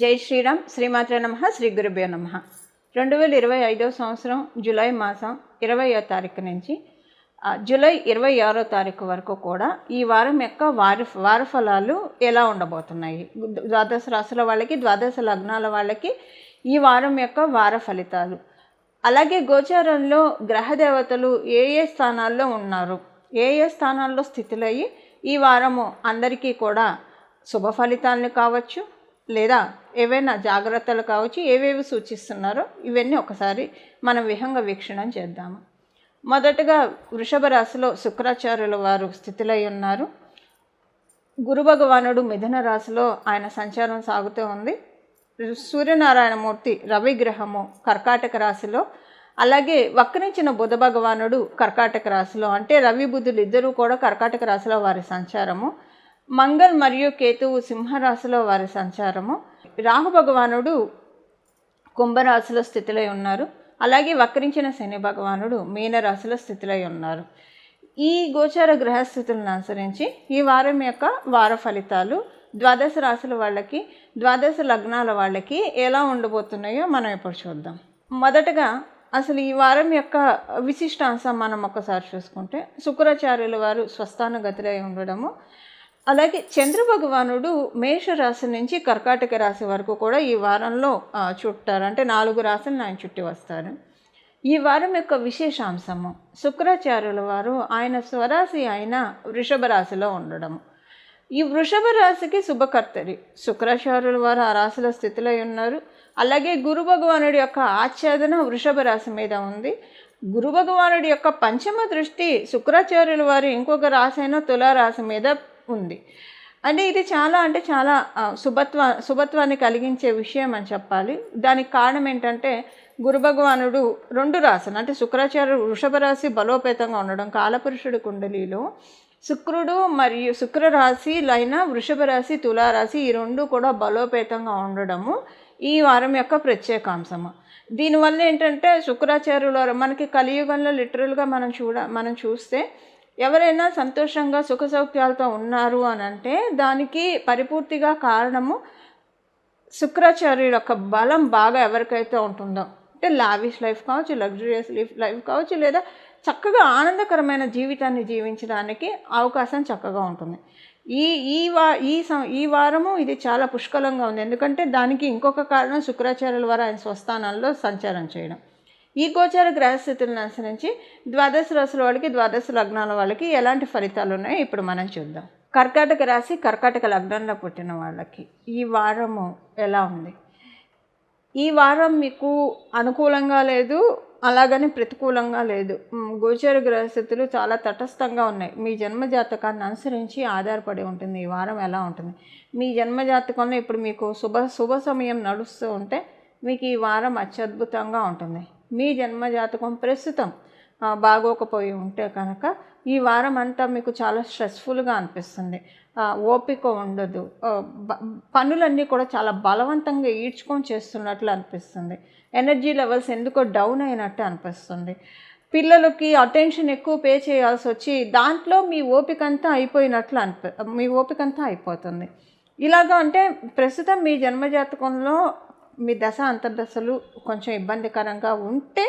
జై శ్రీరామ్. శ్రీమాత్ర నమ. శ్రీ గురుభ్యో నమ. రెండు వేల ఇరవై ఐదో సంవత్సరం జూలై మాసం ఇరవయో తారీఖు నుంచి జూలై ఇరవై ఆరో తారీఖు వరకు కూడా ఈ వారం యొక్క వార వారఫలాలు ఎలా ఉండబోతున్నాయి? ద్వాదశ రాశుల వాళ్ళకి ద్వాదశ లగ్నాల వాళ్ళకి ఈ వారం యొక్క వార ఫలితాలు. అలాగే గోచారంలో గ్రహ దేవతలు ఏ ఏ స్థానాల్లో ఉన్నారు? ఏ ఏ స్థానాల్లో స్థితులయ్యి ఈ వారము అందరికీ కూడా శుభ ఫలితాలను కావచ్చు లేదా ఏవైనా జాగ్రత్తలు కావచ్చు ఏవేవి సూచిస్తున్నారో ఇవన్నీ ఒకసారి మనం విహంగ వీక్షణం చేద్దాము. మొదటగా వృషభ రాశిలో శుక్రాచార్యుల వారు స్థితిలై ఉన్నారు. గురు భగవానుడు మిథున రాశిలో ఆయన సంచారం సాగుతూ ఉంది. సూర్యనారాయణమూర్తి రవిగ్రహము కర్కాటక రాశిలో. అలాగే వక్రించిన బుధ భగవానుడు కర్కాటక రాశిలో. అంటే రవి బుధులు ఇద్దరూ కూడా కర్కాటక రాశిలో వారి సంచారము. మంగళ్ మరియు కేతువు సింహరాశిలో వారి సంచారము. రాహు భగవానుడు కుంభరాశిలో స్థితిలో ఉన్నారు. అలాగే వక్రించిన శని భగవానుడు మీనరాశిలో స్థితిలో ఉన్నారు. ఈ గోచార గ్రహస్థితులను అనుసరించి ఈ వారం యొక్క వార ఫలితాలు ద్వాదశ రాశుల వాళ్ళకి ద్వాదశ లగ్నాల వాళ్ళకి ఎలా ఉండబోతున్నాయో మనం ఇప్పుడు చూద్దాం. మొదటగా అసలు ఈ వారం యొక్క విశిష్టాంశం మనం ఒకసారి చూసుకుంటే శుక్రాచార్యుల వారు స్వస్థానగతిలో ఉండడము అలాగే చంద్ర భగవానుడు మేష రాశి నుంచి కర్కాటక రాశి వరకు కూడా ఈ వారంలో చుట్టారంటే చుట్టారు. అంటే నాలుగు రాశులను ఆయన చుట్టి వస్తారు. ఈ వారం యొక్క విశేషాంశము శుక్రాచార్యుల వారు ఆయన స్వరాశి అయిన వృషభ రాశిలో ఉండడము ఈ వృషభ రాశికి శుభకర్తరి శుక్రాచార్యుల వారు ఆ రాశిలో స్థితిలో ఉన్నారు. అలాగే గురు భగవానుడి యొక్క ఆచ్ఛాదన వృషభ రాశి మీద ఉంది. గురు భగవానుడి యొక్క పంచమ దృష్టి శుక్రాచార్యుల వారు ఇంకొక రాశి అయిన తులారాశి మీద ఉంది. అంటే ఇది చాలా అంటే చాలా శుభత్వ శుభత్వాన్ని కలిగించే విషయం అని చెప్పాలి. దానికి కారణం ఏంటంటే గురు భగవానుడు రెండు రాశులు అంటే శుక్రాచార్యుడు వృషభ రాశి బలోపేతంగా ఉండడం కాలపురుషుడు కుండలిలో శుక్రుడు మరియు శుక్ర రాశి లైన వృషభ రాశి తులారాశి ఈ రెండు కూడా బలోపేతంగా ఉండడము ఈ వారం యొక్క ప్రత్యేకాంశము. దీనివల్ల ఏంటంటే శుక్రాచార్యుల మనకి కలియుగంలో లిటరల్గా మనం చూడ మనం చూస్తే ఎవరైనా సంతోషంగా సుఖ సౌఖ్యాలతో ఉన్నారు అని అంటే దానికి పరిపూర్తిగా కారణము శుక్రాచార్యుల యొక్క బలం బాగా ఎవరికైతే ఉంటుందో అంటే లావిష్ లైఫ్ కావచ్చు లగ్జరియస్ లైఫ్ లైఫ్ కావచ్చు లేదా చక్కగా ఆనందకరమైన జీవితాన్ని జీవించడానికి అవకాశం చక్కగా ఉంటుంది. ఈ ఈ వా ఈ సం ఈ వారము ఇది చాలా పుష్కలంగా ఉంది. ఎందుకంటే దానికి ఇంకొక కారణం శుక్రాచార్యుల వారు ఆయన స్వస్థానాల్లో సంచారం చేయడం. ఈ గోచార గ్రహస్థితులను అనుసరించి ద్వాదశ రాశుల వాళ్ళకి ద్వాదశ లగ్నాల వాళ్ళకి ఎలాంటి ఫలితాలు ఉన్నాయో ఇప్పుడు మనం చూద్దాం. కర్కాటక రాశి కర్కాటక లగ్నంలో పుట్టిన వాళ్ళకి ఈ వారము ఎలా ఉంది? ఈ వారం మీకు అనుకూలంగా లేదు అలాగని ప్రతికూలంగా లేదు. గోచార గోచర గ్రహస్థితులు చాలా తటస్థంగా ఉన్నాయి. మీ జన్మజాతకాన్ని అనుసరించి ఆధారపడి ఉంటుంది. ఈ వారం ఎలా ఉంటుంది? మీ జన్మజాతకంలో ఇప్పుడు మీకు శుభ శుభ సమయం నడుస్తూ ఉంటే మీకు ఈ వారం అత్యద్భుతంగా ఉంటుంది. మీ జన్మ జాతకం ప్రస్తుతం బాగోకపోయి ఉంటే కనుక ఈ వారం అంతా మీకు చాలా స్ట్రెస్ఫుల్గా అనిపిస్తుంది. ఓపిక ఉండదు. పనులన్నీ కూడా చాలా బలవంతంగా ఈడ్చుకొని చేస్తున్నట్లు అనిపిస్తుంది. ఎనర్జీ లెవెల్స్ ఎందుకో డౌన్ అయినట్టు అనిపిస్తుంది. పిల్లలకి అటెన్షన్ ఎక్కువ పే చేయాల్సి వచ్చి దాంట్లో మీ ఓపిక అంతా అయిపోయినట్లు అనిపి మీ ఓపిక అంతా అయిపోతుంది. ఇలాగా అంటే ప్రస్తుతం మీ జన్మజాతకంలో మీ దశ అంతర్దశలు కొంచెం ఇబ్బందికరంగా ఉంటే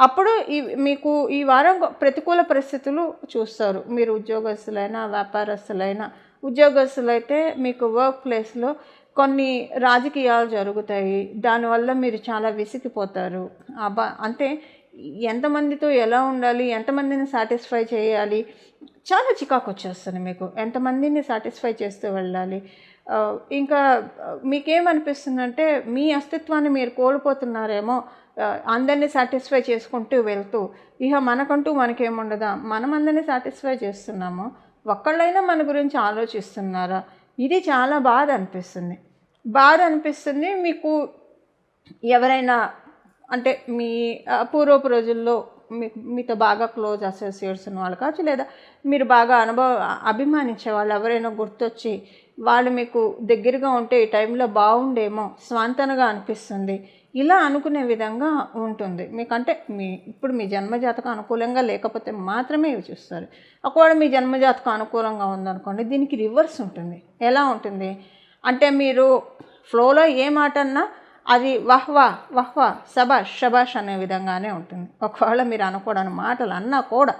అప్పుడు ఈ మీకు ఈ వారం ప్రతికూల పరిస్థితులు చూస్తారు. మీరు ఉద్యోగస్తులైనా వ్యాపారస్తులైనా. ఉద్యోగస్తులైతే మీకు వర్క్ ప్లేస్లో కొన్ని రాజకీయాలు జరుగుతాయి. దానివల్ల మీరు చాలా విసిగిపోతారు. అబ్బా అంటే ఎంతమందితో ఎలా ఉండాలి? ఎంతమందిని సాటిస్ఫై చేయాలి? చాలా చికాకు వచ్చేస్తుంది మీకు. ఎంతమందిని సాటిస్ఫై చేస్తూ వెళ్ళాలి? ఇంకా మీకేమనిపిస్తుందంటే మీ అస్తిత్వాన్ని మీరు కోల్పోతున్నారేమో అందరినీ సాటిస్ఫై చేసుకుంటూ వెళ్తూ. ఇక మనకంటూ మనకేముండదా? మనం అందరినీ సాటిస్ఫై చేస్తున్నాము. ఒక్కళ్ళైనా మన గురించి ఆలోచిస్తున్నారా? ఇది చాలా బాధ అనిపిస్తుంది బాధ అనిపిస్తుంది మీకు ఎవరైనా అంటే మీ పూర్వపు రోజుల్లో మీకు మీతో బాగా క్లోజ్ అసోసియేట్స్ ఉన్న వాళ్ళు కావచ్చు లేదా మీరు బాగా అనుభవ అభిమానించే వాళ్ళు ఎవరైనా గుర్తొచ్చి వాళ్ళు మీకు దగ్గరగా ఉంటే ఈ టైంలో బాగుండేమో స్వాంతనగా అనిపిస్తుంది. ఇలా అనుకునే విధంగా ఉంటుంది. మీకంటే మీ ఇప్పుడు మీ జన్మజాతకం అనుకూలంగా లేకపోతే మాత్రమే ఇవి చూస్తారు. ఒకవేళ మీ జన్మజాతకం అనుకూలంగా ఉందనుకోండి దీనికి రివర్స్ ఉంటుంది. ఎలా ఉంటుంది? అంటే మీరు ఫ్లోలో ఏ మాట అన్నా అది వహ్వా వహ్వా వహ్ వాహ్ సబాష్ షబాష్ అనే విధంగానే ఉంటుంది. ఒకవేళ మీరు అనుకోవడానికి మాటలు అన్నా కూడా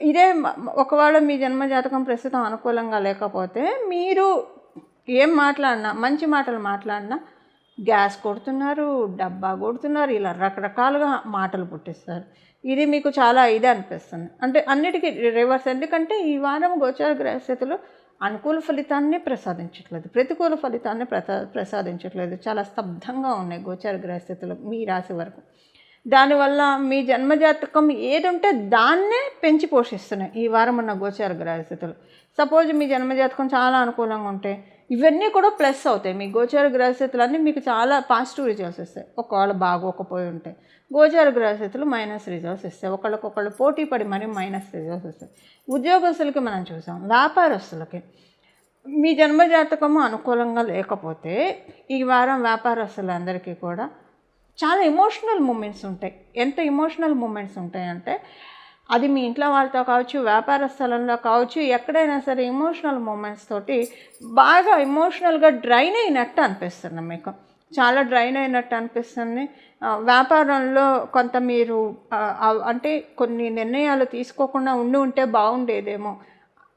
ఇదే ఒకవేళ మీ జన్మజాతకం ప్రస్తుతం అనుకూలంగా లేకపోతే మీరు ఏం మాట్లాడినా మంచి మాటలు మాట్లాడినా గ్యాస్ కొడుతున్నారు డబ్బా కొడుతున్నారు ఇలా రకరకాలుగా మాటలు పుట్టిస్తారు. ఇది మీకు చాలా ఇదే అనిపిస్తుంది. అంటే అన్నిటికీ రివర్స్. ఎందుకంటే ఈ వారం గోచార గ్రహస్థితులు అనుకూల ఫలితాన్ని ప్రసాదించట్లేదు. ప్రతికూల ఫలితాన్ని ప్రసా ప్రసాదించట్లేదు. చాలా స్తబ్దంగా ఉన్నాయి గోచార గ్రహస్థితులు మీ రాశి వరకు. దానివల్ల మీ జన్మజాతకం ఏదుంటే దాన్నే పెంచి పోషిస్తున్నాయి ఈ వారం ఉన్న గోచార గ్రహస్థితులు. సపోజ్ మీ జన్మజాతకం చాలా అనుకూలంగా ఉంటే ఇవన్నీ కూడా ప్లస్ అవుతాయి. మీ గోచార గ్రహస్థితులన్నీ మీకు చాలా పాజిటివ్ రిజల్ట్స్ ఇస్తాయి ఒకవేళ బాగోకపోయి ఉంటాయి గోచార గ్రహస్థితులు మైనస్ రిజల్ట్స్ ఇస్తాయి ఒకళ్ళకొకళ్ళు పోటీ పడి మరీ మైనస్ రిజల్ట్స్ ఇస్తాయి ఉద్యోగస్తులకి మనం చూసాం వ్యాపారస్తులకి. మీ జన్మజాతకము అనుకూలంగా లేకపోతే ఈ వారం వ్యాపారస్తులందరికీ కూడా చాలా ఎమోషనల్ మూమెంట్స్ ఉంటాయి. ఎంత ఎమోషనల్ మూమెంట్స్ ఉంటాయంటే అది మీ ఇంట్లో వాళ్ళతో కావచ్చు వ్యాపార స్థలంలో కావచ్చు ఎక్కడైనా సరే ఎమోషనల్ మూమెంట్స్ తోటి బాగా ఎమోషనల్గా డ్రైన్ అయినట్టు అనిపిస్తుంది మీకు. చాలా డ్రైన్ అయినట్టు అనిపిస్తుంది. వ్యాపారంలో కొంత మీరు అంటే కొన్ని నిర్ణయాలు తీసుకోకుండా ఉండి ఉంటే బాగుండేదేమో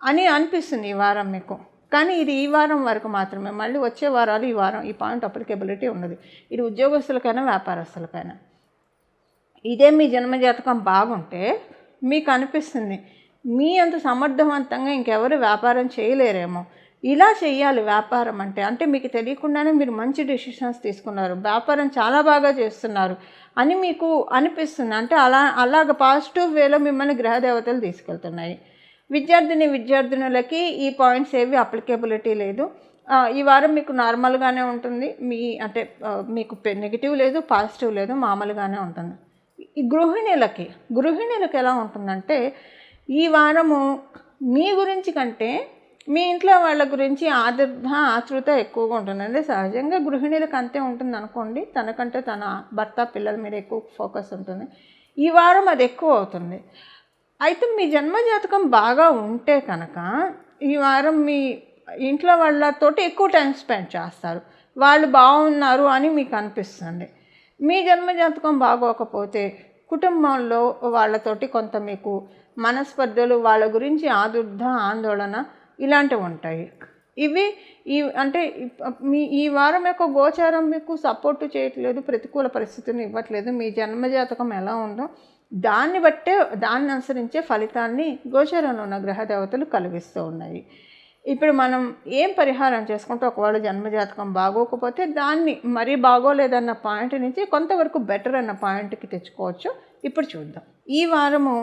అని అనిపిస్తుంది ఈ వారం మీకు. కానీ ఇది ఈ వారం వరకు మాత్రమే. మళ్ళీ వచ్చే వారాలు ఈ వారం ఈ పాయింట్ అప్లికేబిలిటీ ఉన్నది. ఇది ఉద్యోగస్తులకైనా వ్యాపారస్తులకైనా. ఇదే మీ జన్మజాతకం బాగుంటే మీకు అనిపిస్తుంది మీ అంత సమర్థవంతంగా ఇంకెవరు వ్యాపారం చేయలేరేమో. ఇలా చేయాలి వ్యాపారం అంటే. అంటే మీకు తెలియకుండానే మీరు మంచి డెసిషన్స్ తీసుకున్నారు. వ్యాపారం చాలా బాగా చేస్తున్నారు అని మీకు అనిపిస్తుంది. అంటే అలా అలాగ పాజిటివ్ వేలో మిమ్మల్ని గ్రహదేవతలు తీసుకెళ్తున్నాయి. విద్యార్థిని విద్యార్థినులకి ఈ పాయింట్స్ ఏవి అప్లికేబిలిటీ లేదు. ఈ వారం మీకు నార్మల్గానే ఉంటుంది. మీ అంటే మీకు నెగిటివ్ లేదు పాజిటివ్ లేదు మామూలుగానే ఉంటుంది. ఈ గృహిణులకి గృహిణులకి ఎలా ఉంటుందంటే ఈ వారము మీ గురించి కంటే మీ ఇంట్లో వాళ్ళ గురించి ఆదర్ధ ఆతృత ఎక్కువగా ఉంటుంది. అంటే సహజంగా గృహిణులకు అంతే ఉంటుంది అనుకోండి. తనకంటే తన భర్త పిల్లల మీద ఎక్కువ ఫోకస్ ఉంటుంది. ఈ వారం అది ఎక్కువ అవుతుంది. అయితే మీ జన్మజాతకం బాగా ఉంటే కనుక ఈ వారం మీ ఇంట్లో వాళ్ళతోటి ఎక్కువ టైం స్పెండ్ చేస్తారు. వాళ్ళు బాగున్నారు అని మీకు అనిపిస్తుంది. మీ జన్మజాతకం బాగోకపోతే కుటుంబంలో వాళ్ళతోటి కొంత మీకు మనస్పర్ధలు వాళ్ళ గురించి ఆదుర్ధ ఆందోళన ఇలాంటివి ఉంటాయి. ఇవి ఈ అంటే మీ ఈ వారం యొక్క గోచారం మీకు సపోర్ట్ చేయట్లేదు ప్రతికూల పరిస్థితిని ఇవ్వట్లేదు. మీ జన్మజాతకం ఎలా ఉందో దాన్ని బట్టే దాన్ని అనుసరించే ఫలితాన్ని గోచారంలో ఉన్న గ్రహ దేవతలు కలిగిస్తూ ఉన్నాయి. ఇప్పుడు మనం ఏం పరిహారం చేసుకుంటే ఒకవేళ జన్మజాతకం బాగోకపోతే దాన్ని మరీ బాగోలేదన్న పాయింట్ నుంచి కొంతవరకు బెటర్ అన్న పాయింట్కి తెచ్చుకోవచ్చు. ఇప్పుడు చూద్దాం. ఈ వారము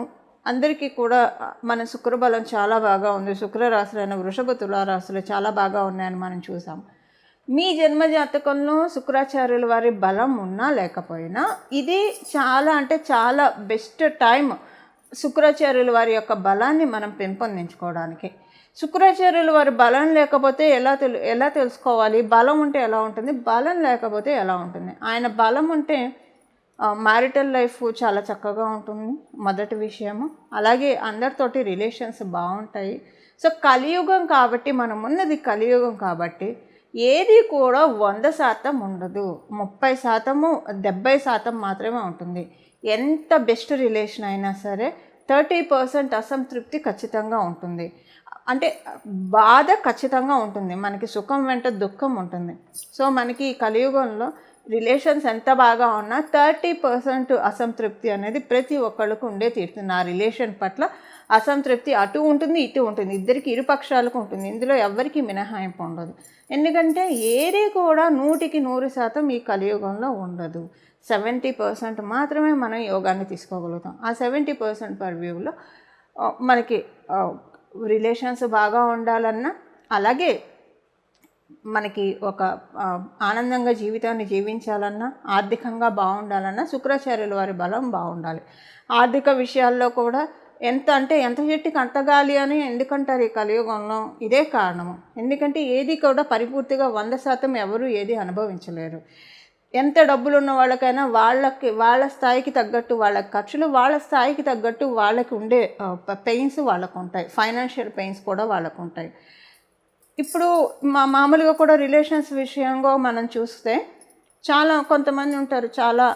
అందరికీ కూడా మన శుక్రబలం చాలా బాగా ఉంది. శుక్ర రాశులైన వృషభ తులారాశులు చాలా బాగా ఉన్నాయని మనం చూసాం. మీ జన్మ జాతకంలో శుక్రాచార్యుల వారి బలం ఉన్నా లేకపోయినా ఇది చాలా అంటే చాలా బెస్ట్ టైం శుక్రాచార్యుల వారి యొక్క బలాన్ని మనం పెంపొందించుకోవడానికి. శుక్రాచార్యుల వారి బలం లేకపోతే ఎలా తెలు ఎలా తెలుసుకోవాలి? బలం ఉంటే ఎలా ఉంటుంది? బలం లేకపోతే ఎలా ఉంటుంది? ఆయన బలం ఉంటే మ్యారిటల్ లైఫ్ చాలా చక్కగా ఉంటుంది మొదటి విషయము. అలాగే అందరితోటి రిలేషన్స్ బాగుంటాయి. సో కలియుగం కాబట్టి మనం ఉన్నది కలియుగం కాబట్టి ఏది కూడా వంద శాతం ఉండదు. ముప్పై శాతము డెబ్బై శాతం మాత్రమే ఉంటుంది. ఎంత బెస్ట్ రిలేషన్ అయినా సరే థర్టీ పర్సెంట్ అసంతృప్తి ఖచ్చితంగా ఉంటుంది. అంటే బాధ ఖచ్చితంగా ఉంటుంది. మనకి సుఖం వెంట దుఃఖం ఉంటుంది. సో మనకి ఈ కలియుగంలో రిలేషన్స్ ఎంత బాగా ఉన్నా థర్టీ పర్సెంట్ అసంతృప్తి అనేది ప్రతి ఒక్కళ్ళకు ఉండే తీరుతుంది ఆ రిలేషన్ పట్ల అసంతృప్తి అటు ఉంటుంది ఇటు ఉంటుంది. ఇద్దరికి ఇరుపక్షాలకు ఉంటుంది. ఇందులో ఎవరికి మినహాయింపు ఉండదు. ఎందుకంటే ఏది కూడా నూటికి నూరు శాతం ఈ కలియుగంలో ఉండదు. సెవెంటీ పర్సెంట్ మాత్రమే మనం యోగాన్ని తీసుకోగలుగుతాం. ఆ సెవెంటీ పర్సెంట్ పర్ వ్యూలో మనకి రిలేషన్స్ బాగా ఉండాలన్నా అలాగే మనకి ఒక ఆనందంగా జీవితాన్ని జీవించాలన్నా ఆర్థికంగా బాగుండాలన్నా శుక్రాచార్యుల వారి బలం బాగుండాలి. ఆర్థిక విషయాల్లో కూడా ఎంత అంటే ఎంత చెట్టుకి అంత గాలి అని ఎందుకంటారు ఈ కలియుగంలో? ఇదే కారణము. ఎందుకంటే ఏది కూడా పరిపూర్తిగా వంద శాతం ఎవరు ఏది అనుభవించలేరు. ఎంత డబ్బులు ఉన్న వాళ్ళకైనా వాళ్ళకి వాళ్ళ స్థాయికి తగ్గట్టు వాళ్ళ ఖర్చులు వాళ్ళ స్థాయికి తగ్గట్టు వాళ్ళకి ఉండే పెయిన్స్ వాళ్ళకు ఉంటాయి. ఫైనాన్షియల్ పెయిన్స్ కూడా వాళ్ళకు ఉంటాయి. ఇప్పుడు మా మామూలుగా కూడా రిలేషన్స్ విషయంగా మనం చూస్తే చాలా కొంతమంది ఉంటారు చాలా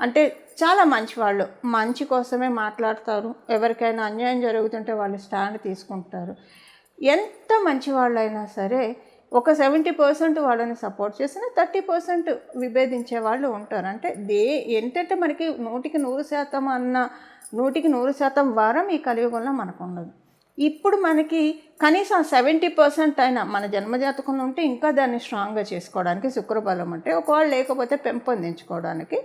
అంటే చాలా మంచి వాళ్ళు. మంచి కోసమే మాట్లాడతారు. ఎవరికైనా అన్యాయం జరుగుతుంటే వాళ్ళు స్టాండ్ తీసుకుంటారు. ఎంత మంచివాళ్ళైనా సరే ఒక సెవెంటీ పర్సెంట్ వాళ్ళని సపోర్ట్ చేసిన థర్టీ పర్సెంట్ విభేదించే వాళ్ళు ఉంటారు. అంటే దే ఏంటంటే మనకి నూటికి నూరు శాతం అన్న నూటికి నూరు శాతం వారం ఈ కలియుగంలో మనకు ఉండదు. ఇప్పుడు మనకి కనీసం సెవెంటీ పర్సెంట్ అయినా మన జన్మజాతకంలో ఉంటే ఇంకా దాన్ని స్ట్రాంగ్గా చేసుకోవడానికి శుక్రబలం అంటే ఒకవేళ లేకపోతే పెంపొందించుకోవడానికి.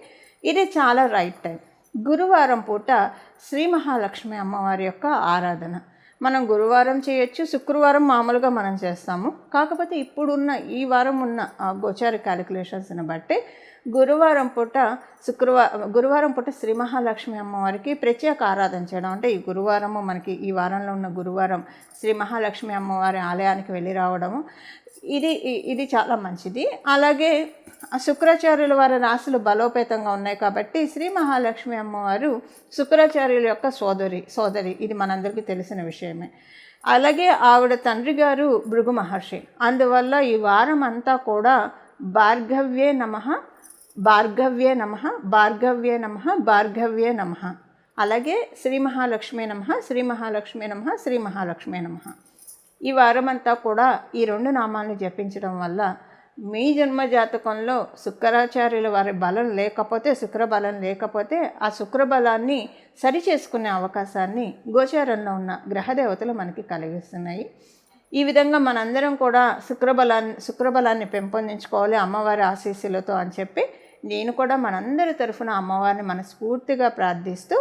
ఇది చాలా రైట్ టైం. గురువారం పూట శ్రీ మహాలక్ష్మి అమ్మవారి యొక్క ఆరాధన. మనం గురువారం చేయొచ్చు శుక్రవారం మామూలుగా మనం చేస్తాము. కాకపోతే ఇప్పుడున్న ఈ వారం ఉన్న ఆ గోచార క్యాలిక్యులేషన్స్ని బట్టి గురువారం పూట శుక్రవారం గురువారం పూట శ్రీ మహాలక్ష్మి అమ్మవారికి ప్రత్యేక ఆరాధన చేయడం. అంటే ఈ గురువారము మనకి ఈ వారంలో ఉన్న గురువారం శ్రీ మహాలక్ష్మి అమ్మవారి ఆలయానికి వెళ్ళి రావడము. ఇది ఇది చాలా మంచిది. అలాగే శుక్రాచార్యుల వారి రాశులు బలోపేతంగా ఉన్నాయి కాబట్టి శ్రీ మహాలక్ష్మి అమ్మవారు శుక్రాచార్యుల యొక్క సోదరి సోదరి. ఇది మనందరికీ తెలిసిన విషయమే. అలాగే ఆవిడ తండ్రి గారు భృగు మహర్షి. అందువల్ల ఈ వారం అంతా కూడా భార్గవ్యే నమ భార్గవ్యే నమ భార్గవ్యే నమ భార్గవ్యే నమ. అలాగే శ్రీ మహాలక్ష్మి నమ శ్రీ మహాలక్ష్మి నమ శ్రీ మహాలక్ష్మి నమ. ఈ వారమంతా కూడా ఈ రెండు నామాలను జపించడం వల్ల మీ జన్మ జాతకంలో శుక్రాచార్యుల వారి బలం లేకపోతే శుక్రబలం లేకపోతే ఆ శుక్రబలాన్ని సరి చేసుకునే అవకాశాన్ని గోచారంలో ఉన్న గ్రహదేవతలు మనకి కలిగిస్తున్నాయి. ఈ విధంగా మనందరం కూడా శుక్రబలాన్ని శుక్రబలాన్ని పెంపొందించుకోవాలి అమ్మవారి ఆశీస్సులతో అని చెప్పి నేను కూడా మనందరి తరఫున అమ్మవారిని మనస్ఫూర్తిగా ప్రార్థిస్తూ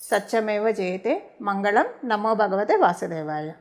సత్యమేవ జయతే మంగళం నమో భగవతే వాసుదేవాయ.